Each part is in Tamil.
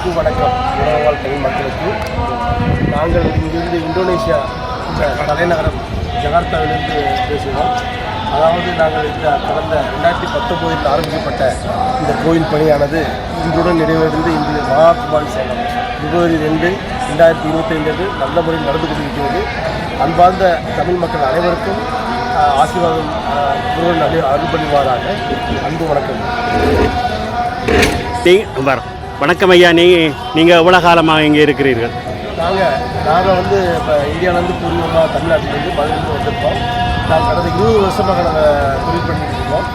அனைவருக்கும் வணக்கம். உலக வாழ்க்கையின் மக்களுக்கு. நாங்கள் இங்கிருந்து இந்தோனேஷியா தலைநகரம் ஜகார்த்தாவிலிருந்து பேசுகிறோம். அதாவது நாங்கள் இந்த கடந்த ரெண்டாயிரத்தி பத்தொம்போதில் ஆரம்பிக்கப்பட்ட இந்த கோயில் பணியானது இன்றுடன் நிறைவடைந்து இன்று மகாத்மான் சேலம். பிப்ரவரி ரெண்டு ரெண்டாயிரத்தி இருபத்தி ரெண்டு நல்ல முறையில் நடந்து கொண்டிருக்கிறது. அன்பார்ந்த தமிழ் மக்கள் அனைவருக்கும் ஆசீர்வாதம் முருகன் அருள் பண்ணிவாராக அன்பு வணக்கம். வரும் வணக்கம் ஐயா நீ நீங்கள் எவ்வளோ காலமாக இங்கே இருக்கிறீர்கள்? நாங்கள் நாங்கள் வந்து இப்போ இந்தியாவிலேருந்து பூர்வமாக தமிழ்நாட்டிலேருந்து மதுரையிலேருந்து வந்திருக்கோம். நாங்கள் கடந்த இருபது வருஷமாக நாங்கள் தொழில் பண்ணிட்டு இருக்கோம்.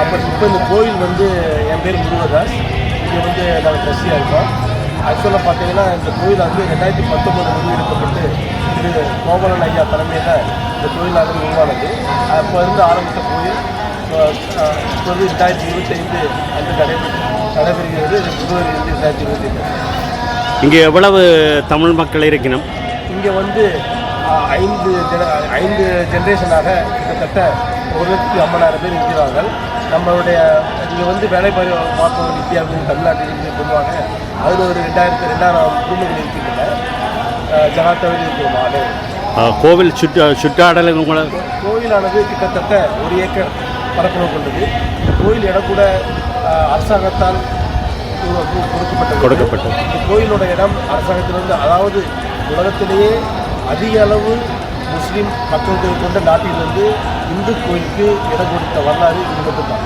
அப்போ இப்போ இந்த கோயில் வந்து என் பேர் முருகதாஸ். இங்கே வந்து நாங்கள் ட்ரெஸ்ஸியாக இருக்கோம். ஆக்சுவலாக பார்த்தீங்கன்னா இந்த கோயில் வந்து ரெண்டாயிரத்தி பத்தொம்பது முடிவெடுக்கப்பட்டு இது கோபாலன் ஐயா தலைமையில் இந்த கோயிலாக உருவானது. அப்போ இருந்து ஆரம்பித்த கோயில் இப்போ இப்போ வந்து ரெண்டாயிரத்தி இருபத்தைந்து அன்று நடைபெற்று நடைபெறுகிறது. இது இங்கே எவ்வளவு தமிழ் மக்கள் இருக்கணும் இங்கே வந்து ஐந்து ஜென ஐந்து ஜென்ரேஷனாக கிட்டத்தட்ட ஒரு லட்சத்தி ஐம்பதாயிரம் பேர் இருக்கிறார்கள். நம்மளுடைய இங்கே வந்து வேலை பார்வை பார்ப்பவர் இந்தியாவிலிருந்து தமிழ்நாட்டிலிருந்து கொள்வாங்க அதில் ஒரு ரெண்டாயிரத்து ரெண்டாயிரம் குடும்பங்கள் இருக்கின்றன. ஆஹ், ஜகாத்தாவில் இருக்கிற நாடு. கோவில் சுற்று சுற்றாடல் கோயிலானது கிட்டத்தட்ட ஒரு ஏக்கர் பரப்பளவு கொண்டது. கோயில் இடம் கூட அரசாங்கத்தால் கொடுக்கப்பட்டது. கொடுக்கப்பட்டது. இந்த கோயிலோட இடம் அரசாங்கத்திலிருந்து அதாவது உலகத்திலேயே அதிக அளவு முஸ்லீம் மக்கள் தொகை கொண்ட நாட்டிலிருந்து இந்து கோயிலுக்கு இடம் கொடுத்த வரலாறு இது மட்டும்தான்.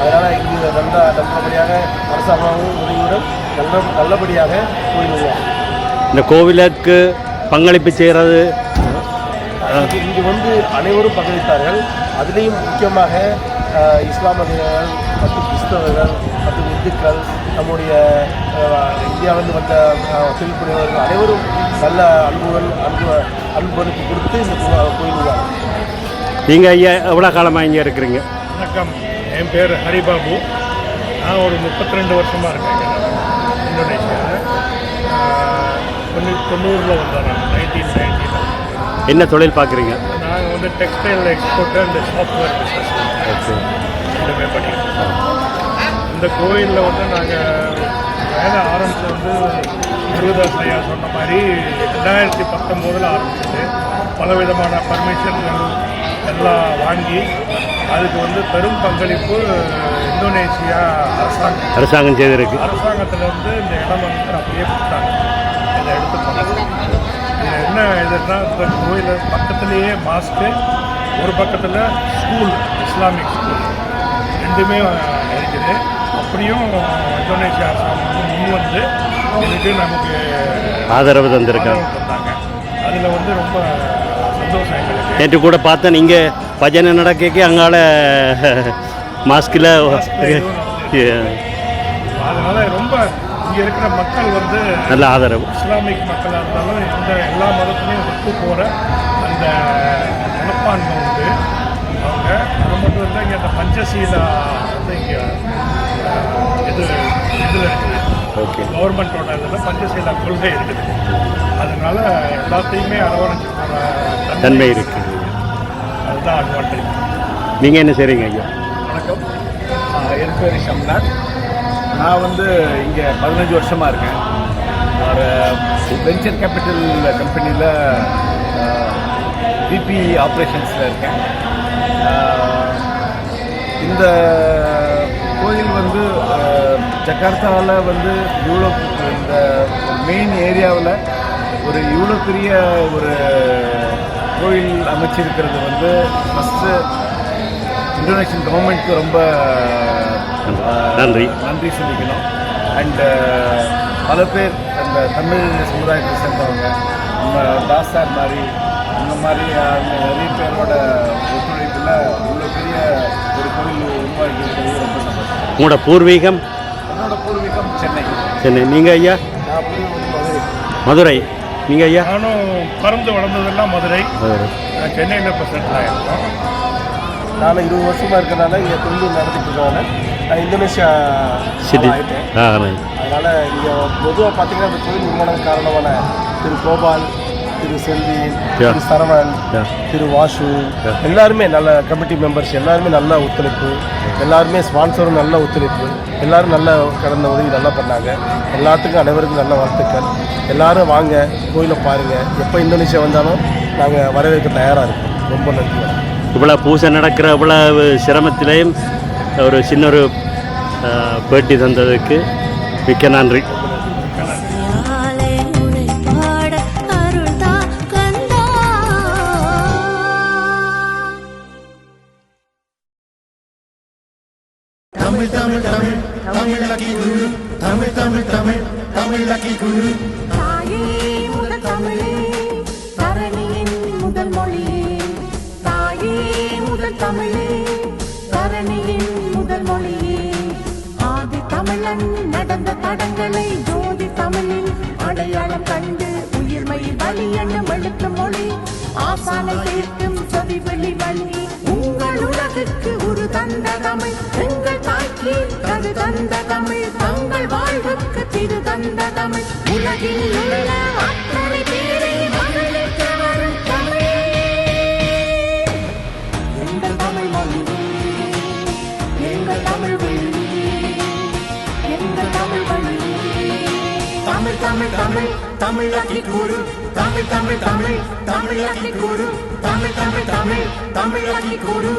அதனால் இங்கு நல்ல நல்லபடியாக அரசாங்கமும் உதவியுடன் நல்ல நல்லபடியாக கோயில் உருவாகும். இந்த கோவிலுக்கு பங்களிப்பு செய்கிறது இங்கு வந்து அனைவரும் பங்களித்தார்கள். அதுலேயும் முக்கியமாக இஸ்லாமியர்கள் மற்றும் கிறிஸ்தவர்கள் மற்றும் இந்துக்கள் நம்முடைய இந்தியாவிலிருந்து வந்த அஹ், தொழில் புரிவர்கள் அனைவரும் நல்ல அன்புகள் அன்பு அன்பனுக்கு கொடுத்து இந்த கோ- கோயில் உருவாகும் நீங்கள் ஐயா எவ்வளோ காலமாக இங்கே இருக்கிறீங்க? வணக்கம். என் பேர் ஹரிபாபு. நான் ஒரு முப்பத்தி ரெண்டு வருஷமாக இருக்கேன் இந்தோனேஷியாவில் தொண்ணூ தொண்ணூறில் வந்தேன் நான். நைன்டீன் நைன்டீனில் என்ன தொழில் பார்க்குறீங்க? நாங்கள் வந்து textile export and software business ரெண்டுமே பண்ணிட்டு இருக்கோம். இந்த கோயிலில் வந்து நாங்கள் வேலை ஆரம்பிச்சது வந்து முருகதாஸ் ஐயா சொன்ன மாதிரி ரெண்டாயிரத்தி பத்தொம்போதில் ஆரம்பிச்சது. பலவிதமான பர்மிஷன்கள் எல்லாம் வாங்கி அதுக்கு வந்து பெரும் பங்களிப்பு இந்தோனேசியா அரசாங்கம். அரசாங்கம் செய்திருக்கு. அரசாங்கத்திலேருந்து இந்த இடம் வந்து அப்படியே கொடுத்தாங்க. இதை எடுத்து பண்ணது இது என்ன இதுன்னா இந்த கோயில் பக்கத்துலேயே மாஸ்க்கு ஒரு பக்கத்தில் ஸ்கூல். இஸ்லாமிக் ஸ்கூல் ரெண்டுமே இருக்குது. அப்படியும் இந்தோனேஷியா அரசாங்கம் வந்து முன் வந்து இதுக்கு நமக்கு ஆதரவு தந்திருக்காங்க அதில் வந்து ரொம்ப சந்தோஷம் எங்களுக்கு. நேற்று கூட பார்த்தேன் நீங்கள் பஜனை நடக்க அங்கால மாஸ்கில் அதனால ரொம்ப இங்கே இருக்கிற மக்கள் வந்து நல்ல ஆதரவு. இஸ்லாமிக் மக்களாக இருந்தாலும் எந்த எல்லா மதத்துலையும் ஒத்து போகிற அந்த மனப்பான்மை உண்டு. அவங்க அது மட்டும் இல்லை இங்கே அந்த பஞ்சசீலா வந்து இங்கே இது இதில் இருக்குது ஓகே கவர்மெண்ட்டோட இதில் பஞ்சசீலா கொள்கை இருக்குது. அதனால எல்லாத்தையுமே அரவணைச்சு போகிற தன்மை இருக்கு. அதுதான் அட்வான்டேஜ் நீங்கள் என்ன செய்கிறீங்க ஐயா? வணக்கம். என் பேர் ஷம்னாத் நான் வந்து இங்கே பதினஞ்சு வருஷமாக இருக்கேன். ஒரு வெஞ்சர் கேபிட்டல் கம்பெனியில் பிபி ஆப்ரேஷன்ஸில் இருக்கேன். இந்த கோயில் வந்து ஆஹ், ஜகார்த்தாவில் வந்து இவ்வளோ இந்த மெயின் ஏரியாவில் ஒரு இவ்வளோ பெரிய ஒரு கோயில் அமைச்சிருக்கிறது வந்து ஃபஸ்ட்டு இந்தோனேஷியன் கவர்மெண்ட்க்கு ரொம்ப நன்றி. நன்றி சொல்லிக்கணும் அண்டு பல பேர் அந்த தமிழ் சமுதாயத்தை சேர்ந்தவங்க நம்ம தாசார் மாதிரி அந்த மாதிரி நிறைய பேரோட ஒத்துழைப்பில் இவ்வளோ பெரிய ஒரு கோயில் உருவாக்கி இருக்கிறது ரொம்ப சந்தோஷம். உங்களோட பூர்வீகம்? என்னோட பூர்வீகம் சென்னை. சென்னை. நீங்கள் ஐயா? நான் மதுரை. மதுரை. நீங்கள் ஐயா? நானும் பிறந்து வளர்ந்ததெல்லாம் மதுரை. மதுரை. நான் சென்னையில் இப்போ செட்டில் ஆகிருக்கோம் நான் இருபது வருஷமாக இருக்கிறனால இங்கே தொழில் இருக்கனால நான் இந்தோனேஷியா சிட்டி. ஆகிட்டேன் ஆ ரைட் அதனால் இங்கே பொதுவாக பார்த்தீங்கன்னா அந்த கோயில் நிர்மாணம் காரணமான திரு கோபால் திரு செல்வி. திரு Yeah. திரு வாசு. எல்லாருமே நல்ல கமிட்டி மெம்பர்ஸ் எல்லாருமே நல்ல ஒத்துழைப்பு. எல்லாருமே ஸ்பான்சரும் நல்ல ஒத்துழைப்பு. எல்லாரும் நல்ல கடந்த உதவி நல்லா பண்ணாங்க. எல்லாத்துக்கும் அனைவருக்கும் நல்ல வாழ்த்துக்கள். எல்லாரும் வாங்க கோயிலை பாருங்கள் எப்போ இந்தோனேஷியா வந்தாலும் நாங்கள் வரவேற்க தயாராக இருக்கோம். ரொம்ப நன்றி. இவ்வளோ பூசை நடக்கிற இவ்வளவு சிரமத்திலையும் ஒரு சின்ன ஒரு பேட்டி தந்ததுக்கு மிக்க நன்றி. தமிழ் தமிழ் தமிழே தரணியின் முதல் மொழியே. தாயே முதல் தமிழே தரணியின் முதல் மொழியே. ஆதி தமிழன் நடந்த தடங்களை ஜோதி தமிழில் அடையாளம் கண்டு உயிர்மை வழி என்னும் எழுத்து மொழி. ஆசானை தீர்க்கும் சொதி வெளி வழி உங்கள் உலகுக்கு ஒரு தந்த தமிழ். எங்கள் தாய்க்கு தந்த தமிழ் தங்கள் வாழ்வுக்கு திரு தந்த தமிழ். உலகில் உள்ள அத்தனை பேரை மகிழ்விக்க வரும் தமிழ். எங்கள் தமிழ் மொழியே எங்கள் தமிழ் வழியே எங்கள் தமிழ் வழியே தமிழ் தமிழ் தமிழ் தமிழாக்கி கூறு. தமிழ் தமிழ் தமிழ் தமிழாக்கி கூறு. தமிழ் தமிழ் தமிழ் தமிழாக்கி கூறு.